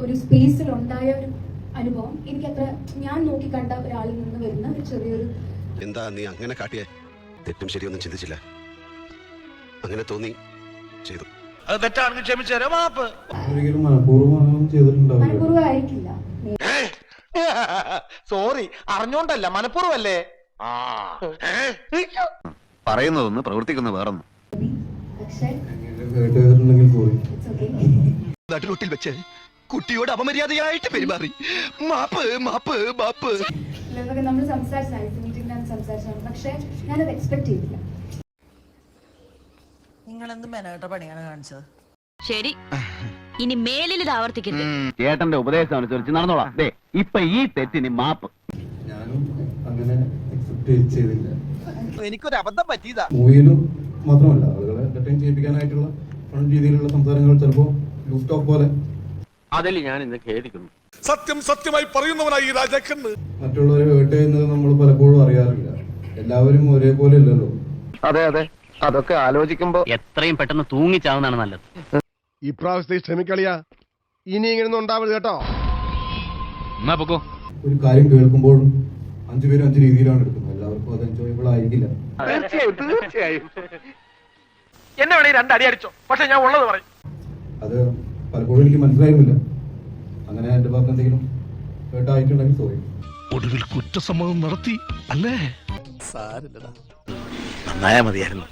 ഒരു സ്പേസിൽ ഉണ്ടായ ഒരു അനുഭവം. എനിക്ക് അത്ര ഞാൻ നോക്കിക്കണ്ട ഒരാളിൽ നിന്ന് വരുന്ന ഒരു ചെറിയൊരു എന്താ നീ അങ്ങനെ കാട്ടിയേ? തെറ്റും ശരിയൊന്നും ചിന്തിച്ചില്ല. അങ്ങനെ തോന്നി ചെയ്തു. അത് തെറ്റാണെങ്കിൽ ക്ഷമിച്ചേരാ മാപ്പ്. ഒരിക്കലും മനഃപൂർവം ചെയ്തിട്ടുണ്ടാവില്ല. മനഃപൂർവമായിരിക്കില്ല സോറി അറിഞ്ഞോണ്ടല്ല മനഃപൂർവല്ലേ ആ. പറയുന്നതൊന്ന് പ്രവർത്തിക്കുന്ന വേറൊന്നും. പക്ഷേ നടുറോട്ടിൽ വെച്ച് കുട്ടിയോട് അപമര്യാദയായിട്ട് പെരുമാറി. മാപ്പ് മാപ്പ് മാപ്പ്. നമ്മൾ സംസാരിച്ചാണ് പക്ഷേ ഞാനത് എക്സ്പെക്ട് ചെയ്തില്ല. നിങ്ങൾ എന്ത് മെനകെട്ട പണിയാണ് കാണിച്ചത്? ശരി. ഇനി മേലിൽ ഇത് ആവർത്തിക്കരുത്. ചേട്ടന്റെ ഉപദേശം അനുസരിച്ച് നടന്നോളാം. ദേ ഇപ്പൊ ഈ തെറ്റിന് മാപ്പ്. ഞാനും അങ്ങനെ ചെയ്തില്ല. എനിക്കൊരു അബദ്ധം പറ്റിയതാ. മൂവിയിലും മാത്രമല്ല ആളുകളെ എന്റർടൈൻ ചെയ്യിപ്പിക്കാനായിട്ടുള്ള രീതിയിലുള്ള സംസാരങ്ങൾ ചിലപ്പോൾ ലൂസ് ടോക്ക് പോലെ അതിൽ ഞാൻ ഇന്ന് ഖേദിക്കുന്നു. സത്യം സത്യമായി പറയുന്നവനായി ഈ രാജാക്കന്ന് മറ്റുള്ളവരെ ഹേർട്ട് ചെയ്യുന്നത് നമ്മൾ പലപ്പോഴും അറിയാറില്ല. എല്ലാവരും ഒരേപോലെ ഇല്ലല്ലോ. അതെ അതെ. അതൊക്കെ ആലോചിക്കുമ്പോ എത്രയും പെട്ടെന്ന് തൂങ്ങിച്ചാവുന്നതാണ് നല്ലത്. ഇപ്രാവശ്യത്തെ ക്ഷമിക്കളിയാ. ഇനി ഇങ്ങനെ ഉണ്ടാവരുത് കേട്ടോ. എന്നാ പൊക്കോ. ഒരു കാര്യം കേൾക്കുമ്പോഴും അഞ്ചു പേരും അഞ്ച് രീതിയിലാണ് എടുക്കുന്നത്. എല്ലാവർക്കും അത് എൻജോയബിൾ ആയിരിക്കില്ല. തീർച്ചയായും തീർച്ചയായും. എന്നെ വേണേ രണ്ടടി അടിച്ചോ. പക്ഷെ ഞാൻ ഉള്ളത് പറയും. അത് പലപ്പോഴും എനിക്ക് മനസ്സിലായിരുന്നില്ല. അങ്ങനെ എന്റെ ഭാഗത്ത് എന്തെങ്കിലും കേട്ടായിട്ടുണ്ടെങ്കിൽ സോറി ഒടുവിൽ കുറ്റസമ്മതം നടത്തി അല്ലേ? സാരില്ലടാ. നന്നായാ മതിയായിരുന്നു.